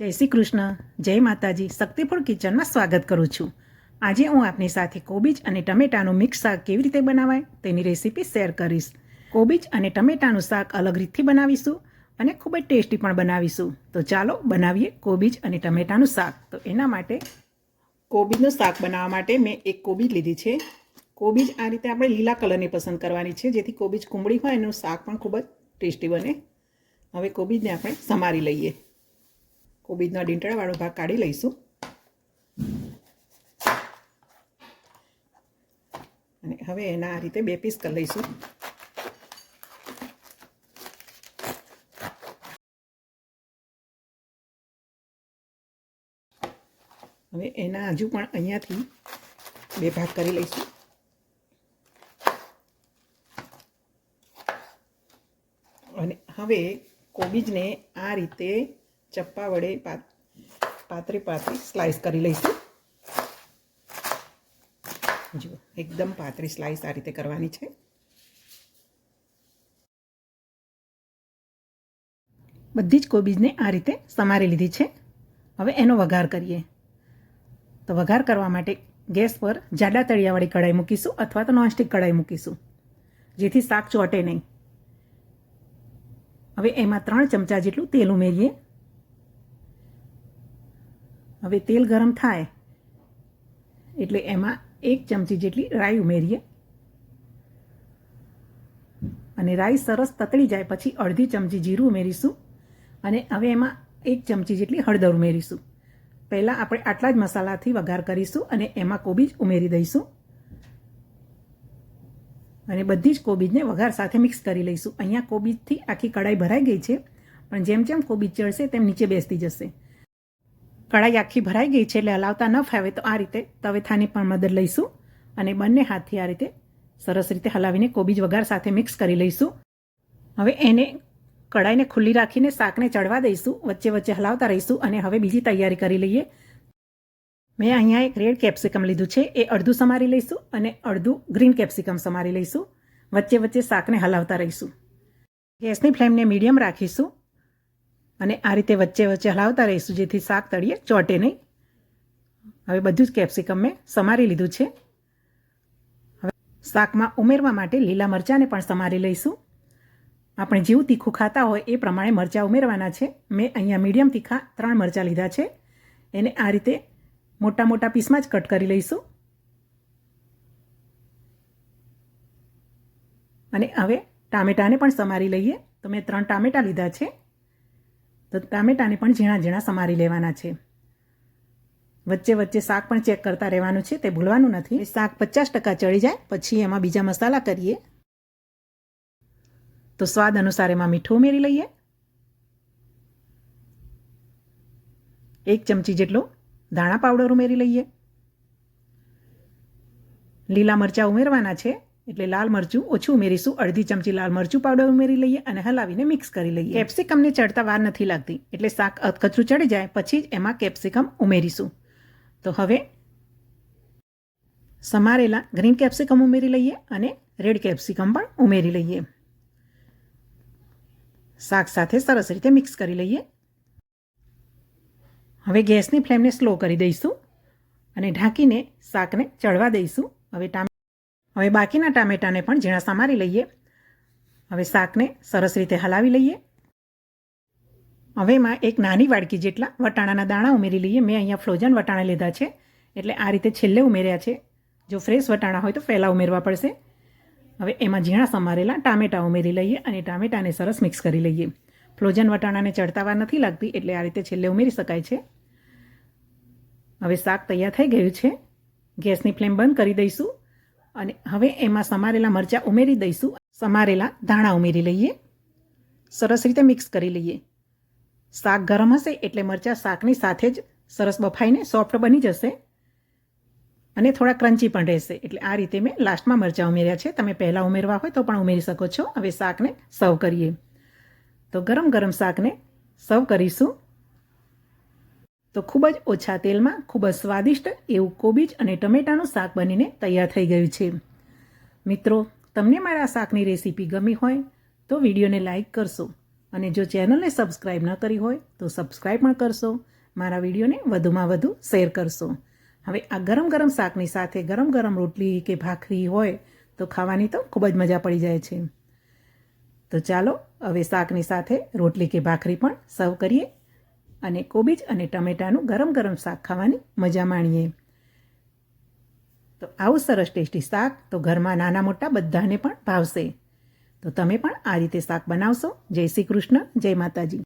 જય શ્રી કૃષ્ણ, જય માતાજી. શક્તિફળ કિચનમાં સ્વાગત કરું છું. આજે હું આપની સાથે કોબીજ અને ટમેટાનું મિક્સ શાક કેવી રીતે બનાવાય તેની રેસીપી શેર કરીશ. કોબીજ અને ટમેટાનું શાક અલગ રીતથી બનાવીશું અને ખૂબ જ ટેસ્ટી પણ બનાવીશું. તો ચાલો બનાવીએ કોબીજ અને ટમેટાનું શાક. તો એના માટે કોબીજનું શાક બનાવવા માટે મેં એક કોબીજ લીધી છે. કોબીજ આ રીતે આપણે લીલા કલરની પસંદ કરવાની છે, જેથી કોબીજ કુંબળી હોય એનું શાક પણ ખૂબ જ ટેસ્ટી બને. હવે કોબીજને આપણે સમારી લઈએ. કોબીજનો ડીંટળવાળો ભાગ કાઢી લઈશું. અને હવે એના આ રીતે બે પીસ કરી લઈશું. હવે એના હજુ પણ અહીંયાથી બે ભાગ કરી લઈશું. અને હવે કોબીજને આ રીતે ચપ્પા વડે પાતળી પાતળી સ્લાઈસ કરી લઈશું. જુઓ એકદમ પાતળી સ્લાઈસ આ રીતે કરવાની છે. બધી જ કોબીજને આ રીતે સમારી લીધી છે. હવે એનો વઘાર કરીએ. તો વઘાર કરવા માટે ગેસ પર જાડા તળિયાવાળી કઢાઈ મૂકીશું અથવા તો નોનસ્ટિક કઢાઈ મૂકીશું. જેથી શાક ચોટે નહીં. હવે એમાં ત્રણ ચમચા જેટલું તેલ ઉમેરીએ. હવે તેલ ગરમ થાય. એટલે એમાં એક ચમચી જેટલી રાઈ ઉમેરીએ. અને રાઈ સરસ તતળી જાય પછી અડધી ચમચી જીરું ઉમેરીશું. અને હવે એમાં એક ચમચી જેટલી હળદર ઉમેરીશું. પહેલાં આપણે આટલા જ મસાલાથી વઘાર કરીશું અને એમાં કોબીજ ઉમેરી દઈશું. અને બધી જ કોબીજને વઘાર સાથે મિક્સ કરી લઈશું. અહીંયા કોબીજથી આખી કઢાઈ ભરાઈ ગઈ છે, પણ જેમ જેમ કોબીજ ચડશે, તેમ નીચે બેસતી જશે. કઢાઈ આખી ભરાઈ ગઈ છે એટલે હલાવતા ન ફાવે તો આ રીતે તવેથાની પણ મદદ લઈશું અને બંને હાથથી આ રીતે સરસ રીતે હલાવીને કોબીજ વઘાર સાથે મિક્સ કરી લઈશું. હવે એને કઢાઈને ખુલ્લી રાખીને શાકને ચડવા દઈશું, વચ્ચે વચ્ચે હલાવતા રહીશું અને હવે બીજી તૈયારી કરી લઈએ. મેં અહીંયા એક રેડ કેપ્સિકમ લીધું છે, એ અડધું સમારી લઈશું અને અડધું ગ્રીન કેપ્સિકમ સમારી લઈશું, વચ્ચે વચ્ચે શાકને હલાવતા રહીશું. ગેસની ફ્લેમને મીડિયમ રાખીશું. અને આ રીતે વચ્ચે વચ્ચે હલાવતા રહીશું, જેથી શાક તળીએ, ચોટે નહીં. હવે બધું જ કેપ્સિકમ મેં સમારી લીધું છે. હવે શાકમાં ઉમેરવા માટે લીલા મરચાંને પણ સમારી લઈશું. આપણે જેવું તીખું ખાતા હોય એ પ્રમાણે મરચાં ઉમેરવાના છે. મેં અહીંયા મીડિયમ તીખા ત્રણ મરચાં લીધા છે. એને આ રીતે મોટા મોટા પીસમાં જ કટ કરી લઈશું. અને હવે ટામેટાને પણ સમારી લઈએ. તો મેં ત્રણ ટામેટાં લીધા છે. તો ટામેટાને પણ ઝીણા ઝીણા સમારી લેવાના છે. વચ્ચે વચ્ચે શાક પણ ચેક કરતા રહેવાનું છે, તે ભૂલવાનું નથી. શાક પચાસ ટકા ચડી જાય, પછી એમાં બીજા મસાલા કરીએ. તો સ્વાદ અનુસાર એમાં મીઠું ઉમેરી લઈએ. એક ચમચી જેટલો ધાણા પાવડર ઉમેરી લઈએ. લીલા મરચાં ઉમેરવાના છે. એટલે લાલ મરચું ઓછું ઉમેરીશું. અડધી ચમચી લાલ મરચું પાવડર ઉમેરી લઈએ અને હલાવીને મિક્સ કરી લઈએ. કેપ્સિકમને ચડતા વાર નથી લાગતી. એટલે શાક અધકચરું ચડી જાય, પછી જ એમાં કેપ્સિકમ ઉમેરીશું. તો હવે સમારેલા ગ્રીન કેપ્સિકમ ઉમેરી લઈએ અને રેડ કેપ્સિકમ પણ ઉમેરી લઈએ. શાક સાથે સરસ રીતે મિક્સ કરી લઈએ. હવે ગેસની ફ્લેમને સ્લો કરી દઈશું અને ઢાંકીને શાકને ચડવા દઈશું. હવે ટામે હવે બાકીના ટામેટાને પણ ઝીણા સમારી લઈએ. હવે શાકને સરસ રીતે હલાવી લઈએ. હવે એમાં એક નાની વાડકી જેટલા વટાણાના દાણા ઉમેરી લઈએ. મેં અહીંયા ફ્રોઝન વટાણા લીધા છે, એટલે આ રીતે છેલ્લે ઉમેર્યા છે. જો ફ્રેશ વટાણા હોય તો પહેલાં ઉમેરવા પડશે. હવે એમાં ઝીણા સમારેલા ટામેટાં ઉમેરી લઈએ અને ટામેટાને સરસ મિક્સ કરી લઈએ. ફ્રોઝન વટાણાને ચડતા વાર નથી લાગતી, એટલે આ રીતે છેલ્લે ઉમેરી શકાય છે. હવે શાક તૈયાર થઈ ગયું છે. ગેસની ફ્લેમ બંધ કરી દઈશું. અને હવે એમાં સમારેલા મરચાં ઉમેરી દઈશું. સમારેલા ધાણા ઉમેરી લઈએ. સરસ રીતે મિક્સ કરી લઈએ. શાક ગરમ હશે એટલે મરચાં શાકની સાથે જ સરસ બફાઈને સોફ્ટ બની જશે. અને થોડા ક્રન્ચી પણ રહેશે. એટલે આ રીતે મેં લાસ્ટમાં મરચાં ઉમેર્યા છે. તમે પહેલાં ઉમેરવા હોય તો પણ ઉમેરી શકો છો. હવે શાકને સર્વ કરીએ. તો ગરમ ગરમ શાકને સર્વ કરીશું. તો ખૂબ જ ઓછા તેલમાં ખૂબ જ સ્વાદિષ્ટ એવું કોબીજ અને ટમેટાનું શાક બનીને તૈયાર થઈ ગયું છે. મિત્રો, તમને મારા શાકની રેસીપી ગમી હોય તો વિડીયોને લાઇક કરશો અને જો ચેનલને સબસ્ક્રાઈબ ન કરી હોય તો સબસ્ક્રાઈબ પણ કરશો, મારા વિડીયોને વધુમાં વધુ શેર કરશો. હવે આ ગરમ ગરમ શાકની સાથે ગરમ ગરમ રોટલી કે ભાખરી હોય તો ખાવાની તો ખૂબ જ મજા પડી જાય છે. તો ચાલો, હવે શાકની સાથે રોટલી કે ભાખરી પણ સર્વ કરીએ. અને કોબીજ અને ટમેટાનું ગરમ ગરમ શાક ખાવાની મજા માણીએ. તો આવું સરસ ટેસ્ટી શાક તો ઘરમાં નાના મોટા બધાને પણ ભાવશે. તો તમે પણ આ રીતે શાક બનાવશો. જય શ્રી કૃષ્ણ, જય માતાજી.